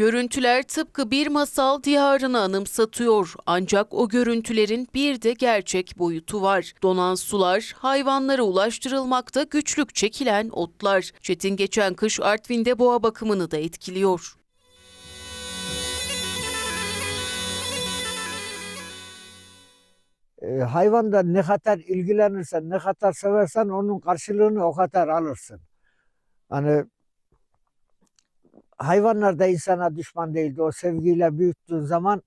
Görüntüler tıpkı bir masal diyarını anımsatıyor. Ancak o görüntülerin bir de gerçek boyutu var. Donan sular, hayvanlara ulaştırılmakta güçlük çekilen otlar. Çetin geçen kış Artvin'de boğa bakımını da etkiliyor. e, hayvanla ne kadar ilgilenirsen, ne kadar seversen onun karşılığını o kadar alırsın. Hani hayvanlar da insana düşman değildi. O sevgiyle büyüttüğün zaman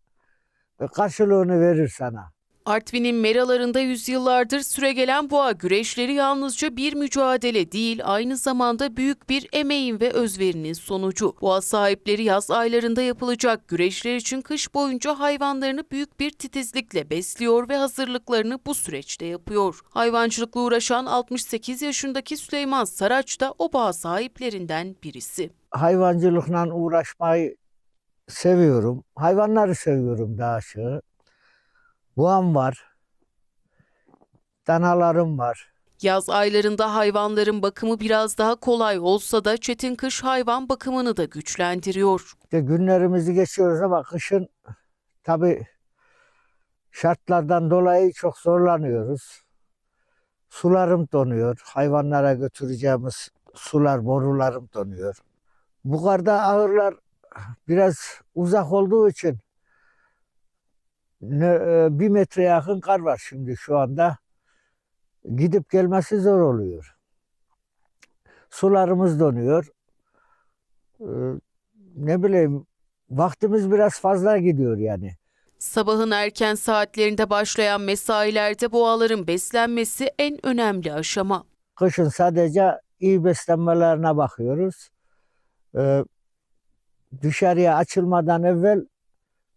e, karşılığını verir sana. Artvin'in meralarında yüzyıllardır süregelen boğa güreşleri yalnızca bir mücadele değil, aynı zamanda büyük bir emeğin ve özverinin sonucu. Boğa sahipleri yaz aylarında yapılacak güreşler için kış boyunca hayvanlarını büyük bir titizlikle besliyor ve hazırlıklarını bu süreçte yapıyor. Hayvancılıkla uğraşan 68 yaşındaki Süleyman Saraç da o boğa sahiplerinden birisi. Hayvancılıkla uğraşmayı seviyorum. Hayvanları seviyorum daha aşağı. Boğam var. Danalarım var. Yaz aylarında hayvanların bakımı biraz daha kolay olsa da çetin kış hayvan bakımını da güçlendiriyor. İşte günlerimizi geçiyoruz ama kışın tabii şartlardan dolayı çok zorlanıyoruz. Sularım donuyor. Hayvanlara götüreceğimiz sular, borularım donuyor. Bu karda ahırlar biraz uzak olduğu için bir metre yakın kar var şimdi şu anda. Gidip gelmesi zor oluyor. Sularımız donuyor. Ee, ne bileyim vaktimiz biraz fazla gidiyor yani. Sabahın erken saatlerinde başlayan mesailerde boğaların beslenmesi en önemli aşama. Kışın sadece iyi beslenmelerine bakıyoruz. Ee, dışarıya açılmadan evvel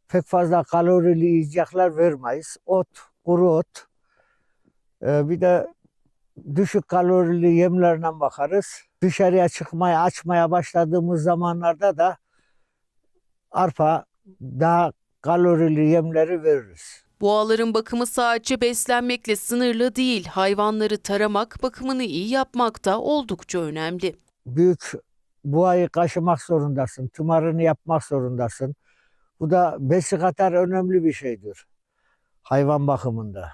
pek fazla kalorili yiyecekler vermeyiz. Ot, kuru ot. Ee, bir de düşük kalorili yemlerine bakarız. Dışarıya çıkmaya, açmaya başladığımız zamanlarda da arpa, daha kalorili yemleri veririz. Boğaların bakımı sadece beslenmekle sınırlı değil, hayvanları taramak, bakımını iyi yapmak da oldukça önemli. büyük buayı kaşımak zorundasın. Tımarını yapmak zorundasın. Bu da besi kadar önemli bir şeydir. Hayvan bakımında.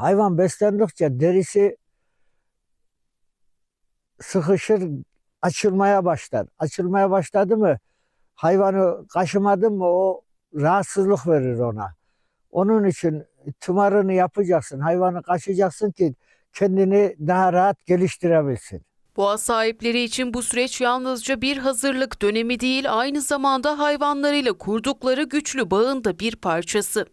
Hayvan beslendikçe derisi sıkışır, açılmaya başlar. Açılmaya başladı mı hayvanı kaşımadın mı o rahatsızlık verir ona. Onun için tımarını yapacaksın. Hayvanı kaşıyacaksın ki kendini daha rahat geliştirebilsin. Boğa sahipleri için bu süreç yalnızca bir hazırlık dönemi değil, aynı zamanda hayvanlarıyla kurdukları güçlü bağın da bir parçası.